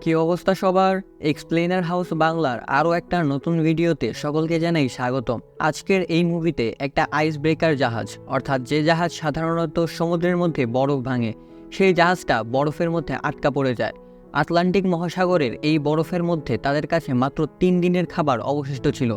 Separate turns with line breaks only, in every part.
কি অবস্থা সবার? এক্সপ্লেনার হাউস বাংলার আরও একটা নতুন ভিডিওতে সকলকে জানাই স্বাগতম। আজকের এই মুভিতে একটা আইস ব্রেকার জাহাজ, অর্থাৎ যে জাহাজ সাধারণত সমুদ্রের মধ্যে বরফ ভাঙে, সেই জাহাজটা বরফের মধ্যে আটকা পড়ে যায়। আটলান্টিক মহাসাগরের এই বরফের মধ্যে তাদের কাছে মাত্র তিন দিনের খাবার অবশিষ্ট ছিল।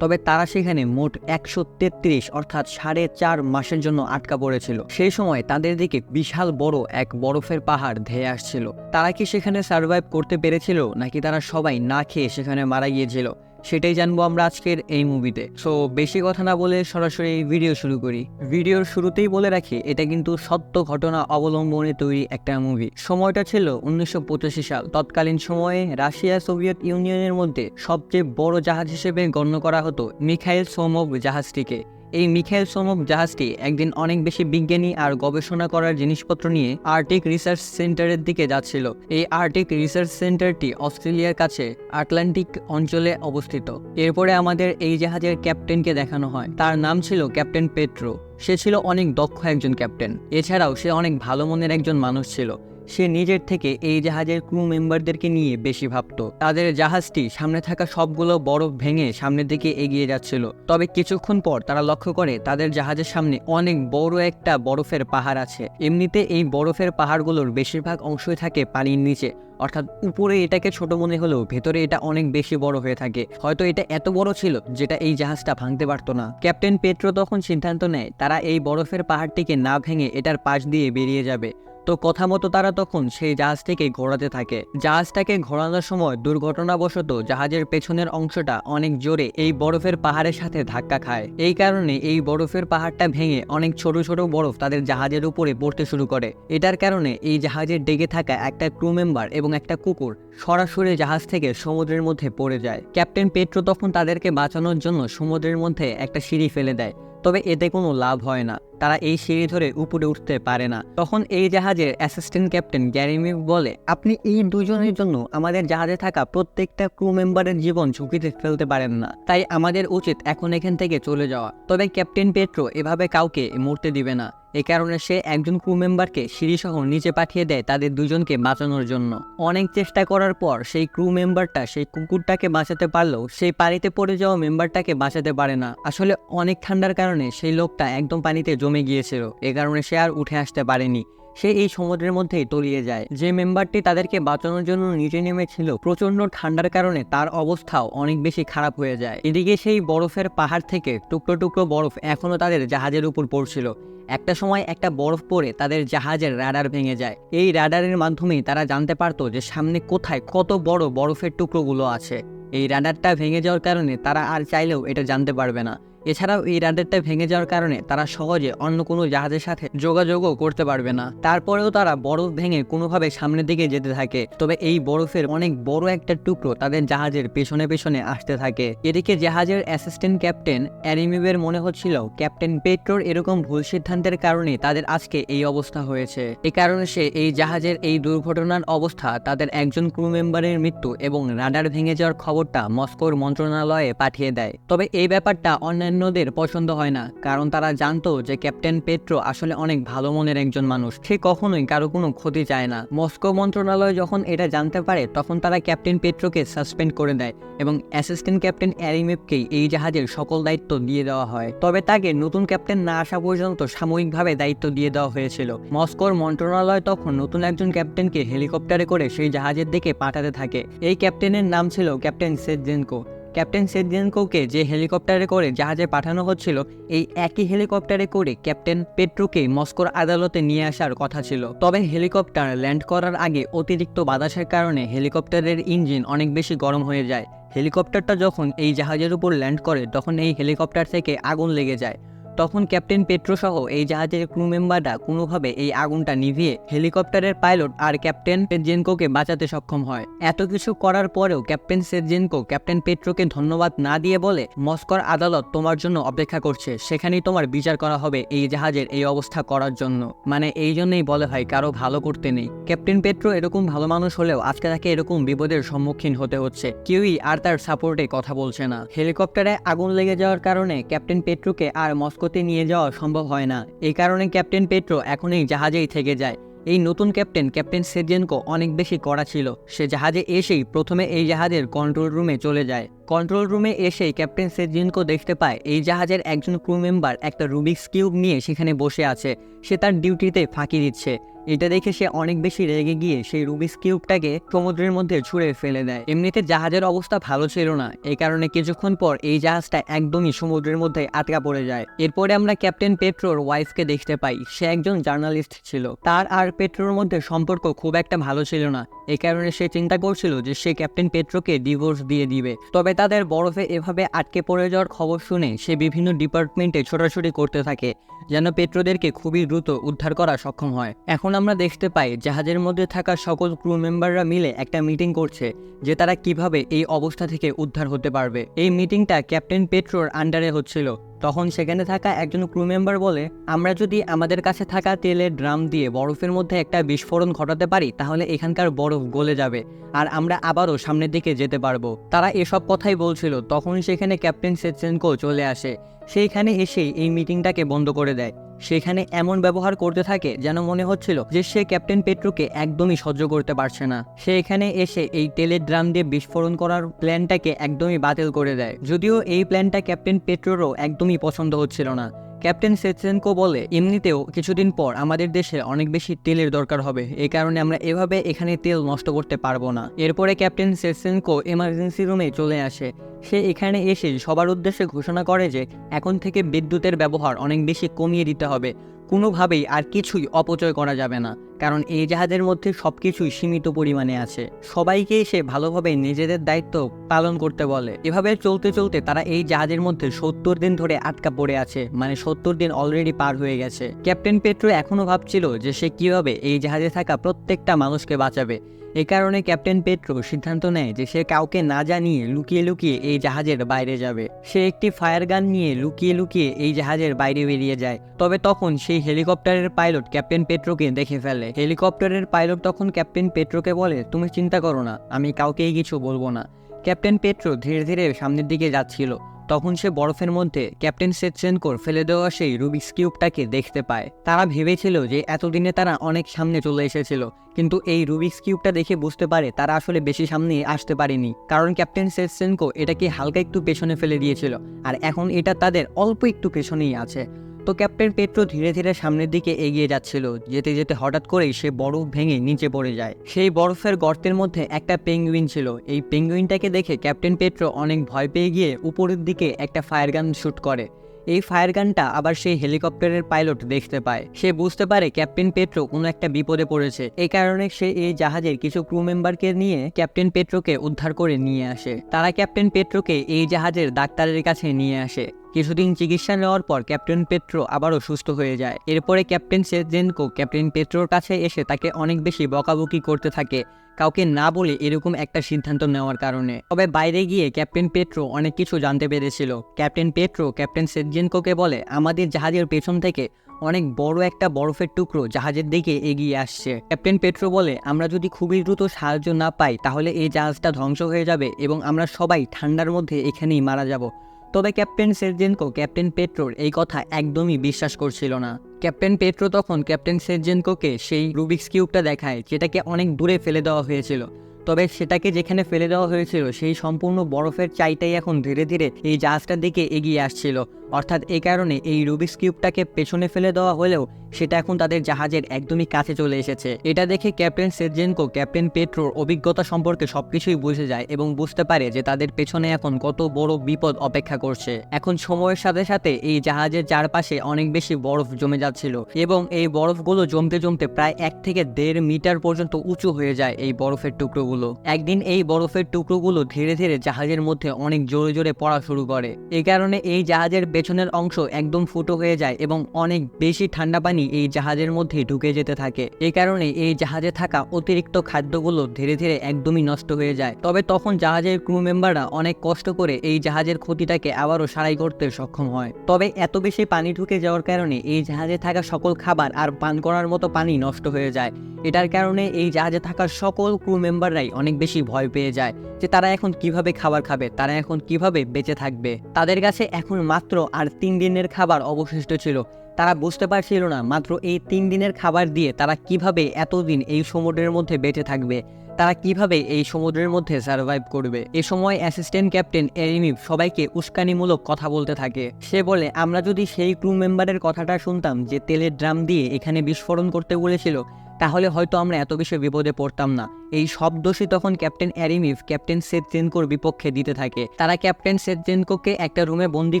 তবে তারা সেখানে মোট একশো তেত্রিশ, অর্থাৎ সাড়ে চার মাসের জন্য আটকা পড়েছিল। সেই সময় তাদের দিকে বিশাল বড় এক বরফের পাহাড় ধেয়ে আসছিল। তারা কি সেখানে সার্ভাইভ করতে পেরেছিল, নাকি তারা সবাই না খেয়ে সেখানে মারা গিয়েছিল? সেটাই জানব আমরা আজকের এই মুভিতে সো বেশি কথা না বলে সরাসরি ভিডিও শুরু করি। ভিডিওর শুরুতেই বলে রাখি, এটা কিন্তু সত্য ঘটনা অবলম্বনে তৈরি একটা মুভি সময়টা ছিল উনিশশো পঁচাশি সাল। তৎকালীন সময়ে রাশিয়া সোভিয়েত ইউনিয়নের মধ্যে সবচেয়ে বড় জাহাজ হিসেবে গণ্য করা হতো মিখাইল সোমভ জাহাজটিকে। এই মিখাইল সোমভ জাহাজটি একদিন অনেক বেশি বিজ্ঞানী আর গবেষণা করার জিনিসপত্র নিয়ে আর্টিক রিসার্চ সেন্টারের দিকে যাচ্ছিল। এই আর্টিক রিসার্চ সেন্টারটি অস্ট্রেলিয়ার কাছে আটলান্টিক অঞ্চলে অবস্থিত। এরপরে আমাদের এই জাহাজের ক্যাপ্টেনকে দেখানো হয়। তার নাম ছিল ক্যাপ্টেন পেট্রো। সে ছিল অনেক দক্ষ একজন ক্যাপ্টেন। এছাড়াও সে অনেক ভালো মনের একজন মানুষ ছিল। সে নিজের থেকে এই জাহাজের ক্রু মেম্বারদেরকে নিয়ে বেশি ভাবত। তাদের জাহাজটি সামনে থাকা সবগুলো বরফ ভেঙে সামনের দিকে এগিয়ে যাচ্ছিল। তবে কিছুক্ষণ পর তারা লক্ষ্য করে তাদের জাহাজের সামনে অনেক বড় একটা বরফের পাহাড় আছে। এমনিতে এই বরফের পাহাড়গুলোর বেশিরভাগ অংশই থাকে পানির নিচে। অর্থাৎ উপরে এটাকে ছোট মনে হলেও ভেতরে এটা অনেক বেশি বড় হয়ে থাকে। হয়তো এটা এত বড় ছিল যেটা এই জাহাজটা ভাঙতে পারতো না। ক্যাপ্টেন পেট্রো তখন সিদ্ধান্ত নেয়, তারা এই বরফের পাহাড়টিকে না ভেঙে এটার পাশ দিয়ে বেরিয়ে যাবে। তো কথা মতো তারা তখন সেই জাহাজটিকে ঘোরাতে থাকে। জাহাজটাকে ঘোরানোর সময় দুর্ঘটনাবশত জাহাজের পেছনের অংশটা অনেক জোরে এই বরফের পাহাড়ের সাথে ধাক্কা খায়। এই কারণে এই বরফের পাহাড়টা ভেঙে অনেক ছোট ছোট বরফ তাদের জাহাজের উপরে পড়তে শুরু করে। এটার কারণে এই জাহাজের ডেকে থাকা একটা ক্রু মেম্বার এবং একটা কুকুর সরাসরি জাহাজ থেকে সমুদ্রের মধ্যে পড়ে যায়। ক্যাপ্টেন পেট্রো তখন তাদেরকে বাঁচানোর জন্য সমুদ্রের মধ্যে একটা সিঁড়ি ফেলে দেয়, তবে এতে কোনো লাভ হয় না। তারা এই সিঁড়ি ধরে উপরে উঠতে পারে না। তখন এই জাহাজের অ্যাসিস্ট্যান্ট ক্যাপ্টেন গ্যারিমি বলে, আপনি এই দুজনের জন্য আমাদের জাহাজে থাকা প্রত্যেকটা ক্রু মেম্বারের জীবন ঝুঁকিতে ফেলতে পারেন না। তাই আমাদের উচিত এখন এখান থেকে চলে যাওয়া। তবে ক্যাপ্টেন পেট্রো এভাবে কাউকে মরতে দিবে না। এ কারণে সে একজন ক্রু মেম্বারকে সিঁড়িসহ নিচে পাঠিয়ে দেয় তাদের দুজনকে বাঁচানোর জন্য। অনেক চেষ্টা করার পর সেই ক্রু মেম্বারটা সেই কুকুরটাকে বাঁচাতে পারলেও সেই পানিতে পড়ে যাওয়া মেম্বারটাকে বাঁচাতে পারে না। আসলে অনেক ঠান্ডার কারণে সেই লোকটা একদম পানিতে জমে গিয়েছিল। এ কারণে সে আর উঠে আসতে পারেনি। সে এই সমুদ্রের মধ্যেই তলিয়ে যায়। যে মেম্বারটি তাদেরকে বাঁচানোর জন্য নিচে নেমেছিল প্রচণ্ড ঠান্ডার কারণে তার অবস্থাও অনেক বেশি খারাপ হয়ে যায়। এদিকে সেই বরফের পাহাড় থেকে টুকরো টুকরো বরফ এখনও তাদের জাহাজের উপর পড়ছিল। একটা সময় একটা বরফ পড়ে তাদের জাহাজের রাডার ভেঙে যায়। এই রাডারের মাধ্যমেই তারা জানতে পারতো যে সামনে কোথায় কত বড় বরফের টুকরোগুলো আছে। এই রাডারটা ভেঙে যাওয়ার কারণে তারা আর চাইলেও এটা জানতে পারবে না। এছাড়াও এই রাডারটা ভেঙে যাওয়ার কারণে তারা সহজে অন্য কোনো জাহাজের সাথে যোগাযোগও করতে পারবে না। তারপরেও তারা বরফ ভেঙে কোনোভাবে সামনের দিকে যেতে থাকে। তবে এই বরফের অনেক বড় একটা টুকরো তাদের জাহাজের পেছনে পেছনে আসতে থাকে। এদিকে জাহাজের অ্যাসিস্ট্যান্ট ক্যাপ্টেন অ্যারিমিবের মনে হচ্ছিল, ক্যাপ্টেন পেট্রোর এরকম ভুল সিদ্ধান্তের কারণে তাদের আজকে এই অবস্থা হয়েছে। এ কারণে সে এই জাহাজের এই দুর্ঘটনার অবস্থা, তাদের একজন ক্রু মেম্বারের মৃত্যু এবং রাডার ভেঙে যাওয়ার খবরটা মস্কোর মন্ত্রণালয়ে পাঠিয়ে দেয়। তবে এই ব্যাপারটা অন্যান্যদের পছন্দ হয় না, কারণ তারা জানতো যে ক্যাপ্টেন পেট্রো আসলে অনেক ভালো মনের একজন মানুষ। সে কখনোই কারও কোনো ক্ষতি চায় না। মস্কো মন্ত্রণালয় যখন এটা জানতে পারে, তখন তারা ক্যাপ্টেন পেট্রোকে সাসপেন্ড করে দেয় এবং অ্যাসিস্ট্যান্ট ক্যাপ্টেন অ্যারিমেপকেই এই জাহাজের সকল দায়িত্ব দিয়ে দেওয়া হয়। তবে তাকে নতুন ক্যাপ্টেন না আসা পর্যন্ত সাময়িকভাবে দায়িত্ব দিয়ে দেওয়া হয়েছিল। মস্কোর মন্ত্রণালয় তখন নতুন একজন ক্যাপ্টেনকে হেলিকপ্টারে করে সেই জাহাজের দিকে পাঠাতে থাকে। এই ক্যাপ্টেনের নাম ছিল ক্যাপ্টেন সেজেনকো। ক্যাপ্টেন সেদিনকোকে যে হেলিকপ্টারে করে জাহাজে পাঠানো হচ্ছিল, এই একই হেলিকপ্টারে করে ক্যাপ্টেন পেট্রোকে মস্কোর আদালতে নিয়ে আসার কথা ছিল। তবে হেলিকপ্টার ল্যান্ড করার আগে অতিরিক্ত বাতাসের কারণে হেলিকপ্টারের ইঞ্জিন অনেক বেশি গরম হয়ে যায়। হেলিকপ্টারটা যখন এই জাহাজের উপর ল্যান্ড করে, তখন এই হেলিকপ্টার থেকে আগুন লেগে যায়। তখন ক্যাপ্টেন পেট্রো সহ এই জাহাজের ক্রু মেম্বাররা কোনোভাবে এই আগুনটা নিভিয়ে হেলিকপ্টারের পাইলট আর ক্যাপ্টেন সেজেনকোকে বাঁচাতে সক্ষম হয়। এত কিছু করার পরেও ক্যাপ্টেন সেজেনকো ক্যাপ্টেন পেট্রোকে ধন্যবাদ না দিয়ে বলে, মস্কোর আদালত তোমার জন্য অপেক্ষা করছে, সেখানেই তোমার বিচার করা হবে এই জাহাজের এই অবস্থা করার জন্য। মানে এই জন্যই বলে হয় কারও ভালো করতে নেই। ক্যাপ্টেন পেট্রো এরকম ভালো মানুষ হলেও আজকে তাকে এরকম বিপদের সম্মুখীন হতে হচ্ছে। কেউই আর তার সাপোর্টে কথা বলছে না। হেলিকপ্টারে আগুন লেগে যাওয়ার কারণে ক্যাপ্টেন পেট্রোকে আর মস্কোতে নিয়ে যাওয়া সম্ভব হয় না। এই কারণে ক্যাপ্টেন পেট্রো এখন এই জাহাজেই থেকে যায়। এই নতুন ক্যাপ্টেন ক্যাপ্টেন সেজেনকো অনেক বেশি কড়া ছিল। সে জাহাজে এসেই প্রথমে এই জাহাজের কন্ট্রোল রুমে চলে যায়। কন্ট্রোল রুমে এসেই ক্যাপ্টেন সেজিনকো দেখতে পায়, এই জাহাজের একজন ক্রু মেম্বার একটা রুবিক্স কিউব নিয়ে সেখানে বসে আছে। সে তার ডিউটিতে ফাঁকি দিচ্ছে। এটা দেখে সে অনেক বেশি রেগে গিয়ে সেই রুবিক্স কিউবটাকে সমুদ্রের মধ্যে ছুঁড়ে ফেলে দেয়। এমনিতে জাহাজের অবস্থা ভালো ছিল না এই কারণে কিছুক্ষণ পর এই জাহাজটা একদমই সমুদ্রের মধ্যে আটকা পড়ে যায়। এরপরে আমরা ক্যাপ্টেন পেট্রোর ওয়াইফকে দেখতে পাই, সে একজন জার্নালিস্ট ছিল। তার আর পেট্রোর মধ্যে সম্পর্ক খুব একটা ভালো ছিল না এই কারণে সে চিন্তা করছিল যে সে ক্যাপ্টেন পেট্রোকে ডিভোর্স দিয়ে দিবে। তবে তাদের বরফে এভাবে আটকে পড়ে যাওয়ার খবর শুনে সে বিভিন্ন ডিপার্টমেন্টে ছোটাছুটি করতে থাকে, যেন পেট্রোদেরকে খুবই দ্রুত উদ্ধার করা সক্ষম হয়। এখন আমরা দেখতে পাই, জাহাজের মধ্যে থাকা সকল ক্রু মেম্বাররা মিলে একটা মিটিং করছে, যে তারা কীভাবে এই অবস্থা থেকে উদ্ধার হতে পারবে। এই মিটিংটা ক্যাপ্টেন পেট্রোর আন্ডারে হচ্ছিল। তখন সেখানে থাকা একজন ক্রু মেম্বার বলে, আমরা যদি আমাদের কাছে থাকা তেলের ড্রাম দিয়ে বরফের মধ্যে একটা বিস্ফোরণ ঘটাতে পারি, তাহলে এখানকার বরফ গলে যাবে আর আমরা আবারও সামনের দিকে যেতে পারব। তারা এসব কথাই বলছিল। তখন সেখানে ক্যাপ্টেন সেচেনকো চলে আসে। সেইখানে এসেই এই মিটিংটাকে বন্ধ করে দেয়। সেখানে এমন ব্যবহার করতে থাকে যেন মনে হচ্ছিল যে সে ক্যাপ্টেন পেট্রোকে একদমই সহ্য করতে পারছে না। সে এখানে এসে এই তেলের ড্রাম দিয়ে বিস্ফোরণ করার প্ল্যানটাকে একদমই বাতিল করে দেয়। যদিও এই প্ল্যানটা ক্যাপ্টেন পেট্রোরও একদমই পছন্দ হচ্ছিল না। ক্যাপ্টেন সেচেনকো বলে, এমনিতেও কিছুদিন পর আমাদের দেশে অনেক বেশি তেলের দরকার হবে। এ কারণে আমরা এভাবে এখানে তেল নষ্ট করতে পারব না। এরপরে ক্যাপ্টেন সেচেনকো এমার্জেন্সি রুমে চলে আসে। সে এখানে এসে সবার উদ্দেশ্যে ঘোষণা করে যে, এখন থেকে বিদ্যুতের ব্যবহার অনেক বেশি কমিয়ে দিতে হবে। কোনোভাবেই আর কিছুই অপচয় করা যাবে না। কারণ এই জাহাজের মধ্যে সব কিছুই সীমিত পরিমাণে আছে। সবাইকেই সে ভালোভাবে নিজেদের দায়িত্ব পালন করতে বলে। এভাবে চলতে চলতে তারা এই জাহাজের মধ্যে সত্তর দিন ধরে আটকা পড়ে আছে। মানে সত্তর দিন অলরেডি পার হয়ে গেছে। ক্যাপ্টেন পেট্রো এখনও ভাবছিল যে সে কীভাবে এই জাহাজে থাকা প্রত্যেকটা মানুষকে বাঁচাবে। এ কারণে ক্যাপ্টেন পেট্রো সিদ্ধান্ত নেয় যে সে কাউকে না জানিয়ে লুকিয়ে লুকিয়ে এই জাহাজের বাইরে যাবে। সে একটি ফায়ার গান নিয়ে লুকিয়ে লুকিয়ে এই জাহাজের বাইরে বেরিয়ে যায়। তবে তখন সেই হেলিকপ্টারের পাইলট ক্যাপ্টেন পেট্রোকে দেখে ফেলে। হেলিকপ্টারের পাইলট তখন ক্যাপ্টেন পেট্রোকে বলে, তুমি চিন্তা করো না, আমি কাউকেই কিছু বলব না। ক্যাপ্টেন পেট্রো ধীরে ধীরে সামনের দিকে যাচ্ছিল। তখন সে বরফের মধ্যে ক্যাপ্টেন সেটসেনকোর ফেলে দেওয়া সেই রুবিক্স কিউবটাকে দেখতে পায়। তারা ভেবেছিল যে এতদিনে তারা অনেক সামনে চলে এসেছিল, কিন্তু এই রুবিক্স কিউবটা দেখে বুঝতে পারে তারা আসলে বেশি সামনে আসতে পারেনি, কারণ ক্যাপ্টেন সেটসেনকো এটাকে হালকা একটু পেছনে ফেলে দিয়েছিল, আর এখন এটা তাদের অল্প একটু পেছনেই আছে। তো ক্যাপ্টেন পেট্রো ধীরে ধীরে সামনের দিকে এগিয়ে যাচ্ছিল। যেতে যেতে হঠাৎ করেই সে বরফ ভেঙে নিচে পড়ে যায়। সেই বরফের গর্তের মধ্যে একটা পেঙ্গুইন ছিল। এই পেঙ্গুইনটাকে দেখে ক্যাপ্টেন পেট্রো অনেক ভয় পেয়ে গিয়ে উপরের দিকে একটা ফায়ার গান শ্যুট করে। এই ফায়ার গানটা আবার সেই হেলিকপ্টারের পাইলট দেখতে পায়। সে বুঝতে পারে ক্যাপ্টেন পেট্রো কোনো একটা বিপদে পড়েছে। এই কারণে সে এই জাহাজের কিছু ক্রু মেম্বারকে নিয়ে ক্যাপ্টেন পেট্রোকে উদ্ধার করে নিয়ে আসে। তারা ক্যাপ্টেন পেট্রোকে এই জাহাজের ডাক্তারের কাছে নিয়ে আসে। কিছুদিন চিকিৎসা নেওয়ার পর ক্যাপ্টেন পেট্রো আবারও সুস্থ হয়ে যায়। এরপরে ক্যাপ্টেন সেজেনকো ক্যাপ্টেন পেট্রোর কাছে এসে তাকে অনেক বেশি বকাবকি করতে থাকে। কাউকে না বলে এরকম একটা সিদ্ধান্ত নেওয়ার কারণে। তবে বাইরে গিয়ে ক্যাপ্টেন পেট্রো অনেক কিছু জানতে পেরেছিল। ক্যাপ্টেন পেট্রো, ক্যাপ্টেন সেজেনকোকে বলে, আমাদের জাহাজের পেছন থেকে অনেক বড় একটা বরফের টুকরো জাহাজের দিকে এগিয়ে আসছে। ক্যাপ্টেন পেট্রো বলে, আমরা যদি খুবই দ্রুত সাহায্য না পাই, তাহলে এই জাহাজটা ধ্বংস হয়ে যাবে এবং আমরা সবাই ঠান্ডার মধ্যে এখানেই মারা যাব। তবে ক্যাপ্টেন সেরজেনকো, ক্যাপ্টেন পেট্রোর এই কথা একদমই বিশ্বাস করছিল না। ক্যাপ্টেন পেট্রো তখন ক্যাপ্টেন সেরজেনকোকে সেই রুবিক্স কিউবটা দেখায়, যেটাকে অনেক দূরে ফেলে দেওয়া হয়েছিল। তবে সেটাকে যেখানে ফেলে দেওয়া হয়েছিল, সেই সম্পূর্ণ বরফের চাইটাই এখন ধীরে ধীরে এই জাহাজটার দিকে এগিয়ে আসছিল। অর্থাৎ এই কারণে এই রুবিক্স কিউবটাকে পেছনে ফেলে দেওয়া হলেও সেটা এখন তাদের জাহাজের একদমই কাছে চলে এসেছে। এটা দেখে ক্যাপ্টেন সেজেনকো ক্যাপ্টেন পেট্রোর অভিজ্ঞতা সম্পর্কে সবকিছুই বুঝে যায় এবং বুঝতে পারে যে তাদের পেছনে এখন কত বড় বিপদ অপেক্ষা করছে। এখন সময়ের সাথে সাথে এই জাহাজের চারপাশে অনেক বেশি বরফ জমে যাচ্ছিল এবং এই বরফগুলো জমতে জমতে প্রায় এক থেকে দেড় মিটার পর্যন্ত উঁচু হয়ে যায় এই বরফের টুকরোগুলো। একদিন এই বরফের টুকরোগুলো ধীরে ধীরে জাহাজের মধ্যে অনেক জোরে জোরে পড়া শুরু করে। এই কারণে এই জাহাজের পেছনের অংশ একদম ফুটো হয়ে যায় এবং অনেক বেশি ঠান্ডা পানি এই জাহাজের মধ্যে ঢুকে যেতে থাকে। এই কারণে এই জাহাজে থাকা অতিরিক্ত খাদ্যগুলো ধীরে ধীরে একদমই নষ্ট হয়ে যায়। তবে তখন জাহাজের ক্রু মেম্বাররা অনেক কষ্ট করে এই জাহাজের ক্ষতিটাকে আবারও সারাই করতে সক্ষম হয়। তবে এত বেশি পানি ঢুকে যাওয়ার কারণে এই জাহাজে থাকা সকল খাবার আর পান করার মতো পানি নষ্ট হয়ে যায়। এটার কারণে এই জাহাজে থাকা সকল ক্রু মেম্বাররাই অনেক বেশি ভয় পেয়ে যায় যে তারা এখন কীভাবে খাবার খাবে, তারা এখন কীভাবে বেঁচে থাকবে। তাদের কাছে এখন মাত্র আর তিন দিনের খাবার অবশিষ্ট ছিল। তারা বুঝতে পারছিল না, মাত্র এই তিন দিনের খাবার দিয়ে তারা কীভাবে এতদিন এই সমুদ্রের মধ্যে বেঁচে থাকবে, তারা কীভাবে এই সমুদ্রের মধ্যে সার্ভাইভ করবে। এ সময় অ্যাসিস্ট্যান্ট ক্যাপ্টেন এরিমিভ সবাইকে উস্কানিমূলক কথা বলতে থাকে। সে বলে, আমরা যদি সেই ক্রু মেম্বারের কথাটা শুনতাম যে তেলের ড্রাম দিয়ে এখানে বিস্ফোরণ করতে বলেছিল, তাহলে হয়তো আমরা এত বেশি বিপদে পড়তাম না। এই সব দোষী তখন ক্যাপ্টেন অ্যারিমিভ, ক্যাপ্টেন সেতজেনকোর বিপক্ষে দিতে থাকে। তারা ক্যাপ্টেন সেতজেনকোকে একটা রুমে বন্দি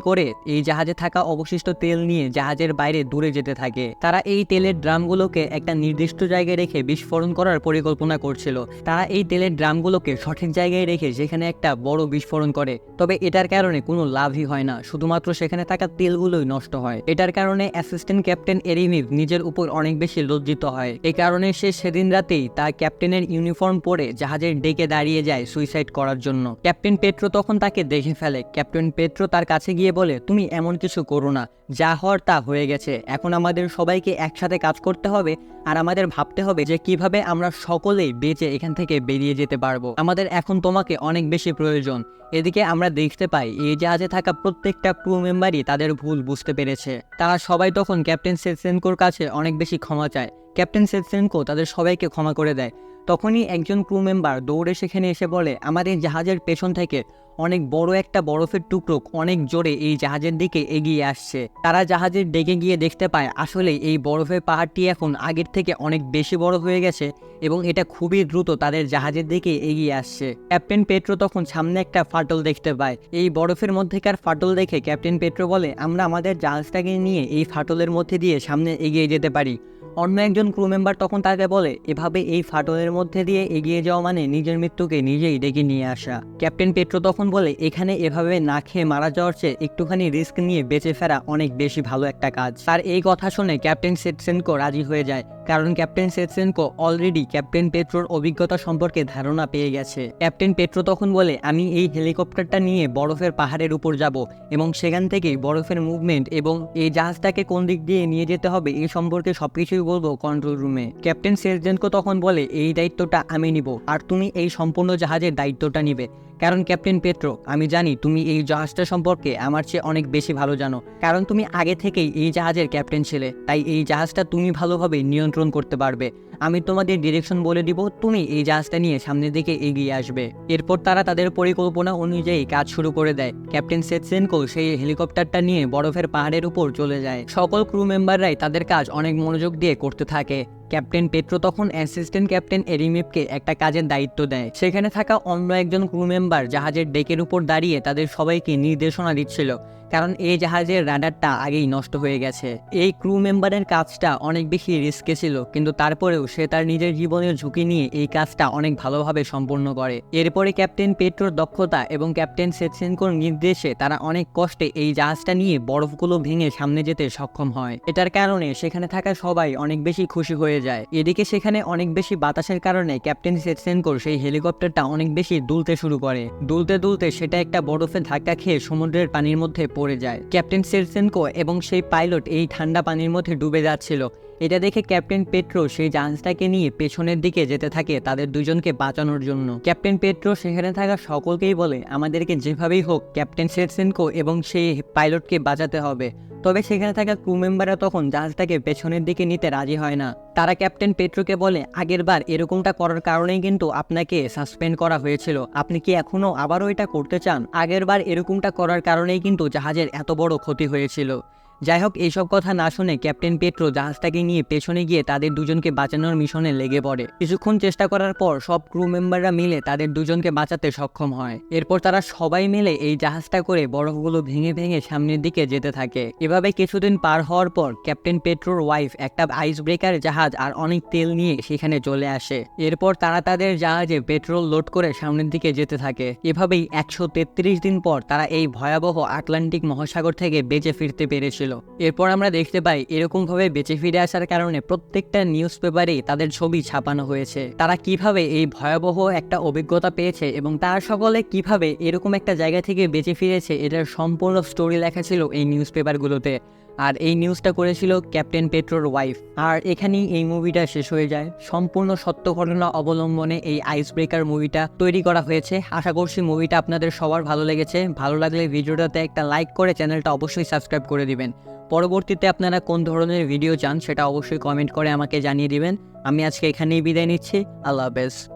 করে এই জাহাজে থাকা অবশিষ্ট তেল নিয়ে জাহাজের বাইরে দূরে যেতে থাকে। তারা এই তেলের ড্রামগুলোকে একটা নির্দিষ্ট জায়গায় রেখে বিস্ফোরণ করার পরিকল্পনা করছিল। তারা এই তেলের ড্রামগুলোকে সঠিক জায়গায় রেখে সেখানে একটা বড় বিস্ফোরণ করে। তবে এটার কারণে কোনো লাভই হয় না, শুধুমাত্র সেখানে থাকা তেলগুলোই নষ্ট হয়। এটার কারণে অ্যাসিস্ট্যান্ট ক্যাপ্টেন এরিমিভ নিজের উপর অনেক বেশি লজ্জিত হয়। এই কারণে সে সেদিন রাতেই তার ক্যাপ্টেনের ইউনিফর্ম পরে জাহাজের ডেকে দাঁড়িয়ে যায় সুইসাইড করার জন্য। ক্যাপ্টেন পেট্রো তখন তাকে দেখে ফেলে। ক্যাপ্টেন পেট্রো তার কাছে গিয়ে বলে, তুমি এমন কিছু করো না। যা হওয়ার তা হয়ে গেছে। এখন আমাদের সবাইকে একসাথে কাজ করতে হবে আর আমাদের ভাবতে হবে যে কীভাবে আমরা সকলেই বেঁচে এখান থেকে বেরিয়ে যেতে পারব। আমাদের এখন তোমাকে অনেক বেশি প্রয়োজন। এদিকে আমরা দেখতে পাই, এই জাহাজে থাকা প্রত্যেকটা ক্রু মেম্বারই তাদের ভুল বুঝতে পেরেছে। তারা সবাই তখন ক্যাপ্টেন সেটসেনকোর কাছে অনেক বেশি ক্ষমা চায়। ক্যাপ্টেন সেটসেনকো তাদের সবাইকে ক্ষমা করে দেয়। তখনই একজন ক্রু মেম্বার দৌড়ে সেখানে এসে বলে আমাদের জাহাজের পেছন থেকে অনেক বড় একটা বরফের টুকরো অনেক জোরে এই জাহাজের দিকে এগিয়ে আসছে। তারা জাহাজের ডেকে গিয়ে দেখতে পায়, আসলে এই বরফের পাহাড়টি এখন আগের থেকে অনেক বেশি বড় হয়ে গেছে এবং এটা খুবই দ্রুত তাদের জাহাজের দিকে এগিয়ে আসছে। ক্যাপ্টেন পেট্রো তখন সামনে একটা ফাটল দেখতে পায়। এই বরফের মধ্যেকার ফাটল দেখে ক্যাপ্টেন পেট্রো বলে, আমরা আমাদের জাহাজটাকে নিয়ে এই ফাটলের মধ্যে দিয়ে সামনে এগিয়ে যেতে পারি। অন্য একজন ক্রু মেম্বার তখন তাকে বলে, এভাবে এই ফাটলের মধ্যে দিয়ে এগিয়ে যাওয়া মানে নিজের মৃত্যুকে নিজেই ডেকে নিয়ে আসা। ক্যাপ্টেন পেট্রো তখন বলে এখানে এভাবে না খেয়ে মারা যাওয়ার চেয়ে একটুখানি রিস্ক নিয়ে বেঁচে ফেরা অনেক বেশি ভালো একটা কাজ। তার এই কথা শুনে ক্যাপ্টেন সেটসেনকো রাজি হয়ে যায়, কারণ ক্যাপ্টেন সেটসেনকো অলরেডি ক্যাপ্টেন পেট্রোর অভিজ্ঞতা সম্পর্কে ধারণা পেয়ে গেছে। ক্যাপ্টেন পেট্রো তখন বলে, আমি এই হেলিকপ্টারটা নিয়ে বরফের পাহাড়ের উপর যাব এবং সেখান থেকে বরফের মুভমেন্ট এবং এই জাহাজটাকে কোন দিক দিয়ে নিয়ে যেতে হবে এই সম্পর্কে সবকিছুই বলব কন্ট্রোল রুমে ক্যাপ্টেন সেটজেনকো তখন বলে, এই দায়িত্বটা আমি নিব, আর তুমি এই সম্পূর্ণ জাহাজের দায়িত্বটা নিবে। কারণ ক্যাপ্টেন পেট্রো, আমি জানি তুমি এই জাহাজটা সম্পর্কে আমার চেয়ে অনেক বেশি ভালো জানো। কারণ তুমি আগে থেকেই এই জাহাজের ক্যাপ্টেন ছিলে, তাই এই জাহাজটা তুমি ভালোভাবে নিয়ন্ত্রণ করতে পারবে। আমি তোমাদের ডিরেকশন বলে দিব, তুমি এই জাহাজটা নিয়ে সামনের দিকে এগিয়ে আসবে। এরপর তারা তাদের পরিকল্পনা অনুযায়ী কাজ শুরু করে দেয়। ক্যাপ্টেন সেটসেনকো সেই হেলিকপ্টারটা নিয়ে বরফের পাহাড়ের উপর চলে যায়। সকল ক্রু মেম্বাররাই তাদের কাজ অনেক মনোযোগ দিয়ে করতে থাকে। ক্যাপ্টেন পেট্রো তখন অ্যাসিস্ট্যান্ট ক্যাপ্টেন এরিমিপকে একটা কাজের দায়িত্ব দেয়। সেখানে থাকা অন্য একজন ক্রু মেম্বার জাহাজের ডেকের উপর দাঁড়িয়ে তাদের সবাইকে নির্দেশনা দিচ্ছিল। কারণ এই জাহাজের রাডারটা আগেই নষ্ট হয়ে গেছে। এই ক্রু মেম্বারের কাজটা অনেক বেশি রিস্কে ছিল, কিন্তু তারপরেও সে তার নিজের জীবনের ঝুঁকি নিয়ে এই কাজটা অনেক ভালোভাবে সম্পূর্ণ করে। এরপরে ক্যাপ্টেন পেট্রোর দক্ষতা এবং ক্যাপ্টেন সেটসেনকোর নির্দেশে তারা অনেক কষ্টে এই জাহাজটা নিয়ে বরফগুলো ভেঙে সামনে যেতে সক্ষম হয়। এটার কারণে সেখানে থাকা সবাই অনেক বেশি খুশি হয়ে যায়। এদিকে সেখানে অনেক বেশি বাতাসের কারণে ক্যাপ্টেন সেটসেনকোর সেই হেলিকপ্টারটা অনেক বেশি দুলতে শুরু করে। দুলতে দুলতে সেটা একটা বরফের ধাক্কা খেয়ে সমুদ্রের পানির মধ্যে পড়ে যায়। ক্যাপ্টেন সেলসেনকো এবং সেই পাইলট এই ঠান্ডা পানির মধ্যে ডুবে যাচ্ছিল। এটা দেখে ক্যাপ্টেন পেট্রো সেই জাহাজটাকে নিয়ে পেছনের দিকে যেতে থাকে তাদের দুজনকে বাঁচানোর জন্য। ক্যাপ্টেন পেট্রো সেখানে থাকা সকলকেই বলে, আমাদেরকে যেভাবেই হোক, ক্যাপ্টেন সেটসেনকো এবং সেই পাইলটকে বাঁচাতে হবে। তবে সেখানে থাকা ক্রু মেম্বাররা তখন জাহাজটাকে পেছনের দিকে নিতে রাজি হয় না। তারা ক্যাপ্টেন পেট্রোকে বলে, আগের বার এরকমটা করার কারণেই কিন্তু আপনাকে সাসপেন্ড করা হয়েছিল। আপনি কি এখনও আবারও এটা করতে চান? আগের বার এরকমটা করার কারণেই কিন্তু জাহাজের এত বড় ক্ষতি হয়েছিল। যাই হোক, এইসব কথা না শুনে ক্যাপ্টেন পেট্রো জাহাজটাকে নিয়ে পেছনে গিয়ে তাদের দুজনকে বাঁচানোর মিশনে লেগে পড়ে। কিছুক্ষণ চেষ্টা করার পর সব ক্রু মেম্বাররা মিলে তাদের দুজনকে বাঁচাতে সক্ষম হয়। এরপর তারা সবাই মিলে এই জাহাজটা করে বরফগুলো ভেঙে ভেঙে সামনের দিকে যেতে থাকে। এভাবে কিছুদিন পার হওয়ার পর ক্যাপ্টেন পেট্রোর ওয়াইফ একটা আইস ব্রেকার জাহাজ আর অনেক তেল নিয়ে সেখানে চলে আসে। এরপর তারা তাদের জাহাজে পেট্রোল লোড করে সামনের দিকে যেতে থাকে। এভাবেই একশো তেত্রিশ দিন পর তারা এই ভয়াবহ আটলান্টিক মহাসাগর থেকে বেঁচে ফিরতে পেরেছিল। এরপর আমরা দেখতে পাই এরকমভাবে বেঁচে ফিরে আসার কারণে প্রত্যেকটা নিউজ পেপারেই তাদের ছবি ছাপানো হয়েছে। তারা কীভাবে এই ভয়াবহ একটা অভিজ্ঞতা পেয়েছে এবং তারা সকলে কীভাবে এরকম একটা জায়গা থেকে বেঁচে ফিরেছে, এটার সম্পূর্ণ স্টোরি লেখা ছিল এই নিউজ পেপারগুলোতে আর এই নিউজটা করেছিল ক্যাপ্টেন পেট্রোর ওয়াইফ আর এখানেই এই মুভিটা শেষ হয়ে যায়। সম্পূর্ণ সত্য ঘটনা অবলম্বনে এই আইস ব্রেকার মুভিটা তৈরি করা হয়েছে। আশা করছি মুভিটা আপনাদের সবার ভালো লেগেছে। ভালো লাগলে ভিডিওটাতে একটা লাইক করে চ্যানেলটা অবশ্যই সাবস্ক্রাইব করে দিবেন। পরবর্তীতে আপনারা কোন ধরনের ভিডিও চান সেটা অবশ্যই কমেন্ট করে আমাকে জানিয়ে দিবেন। আমি আজকে এখানেই বিদায় নিচ্ছি। আল্লাহ হাফেজ।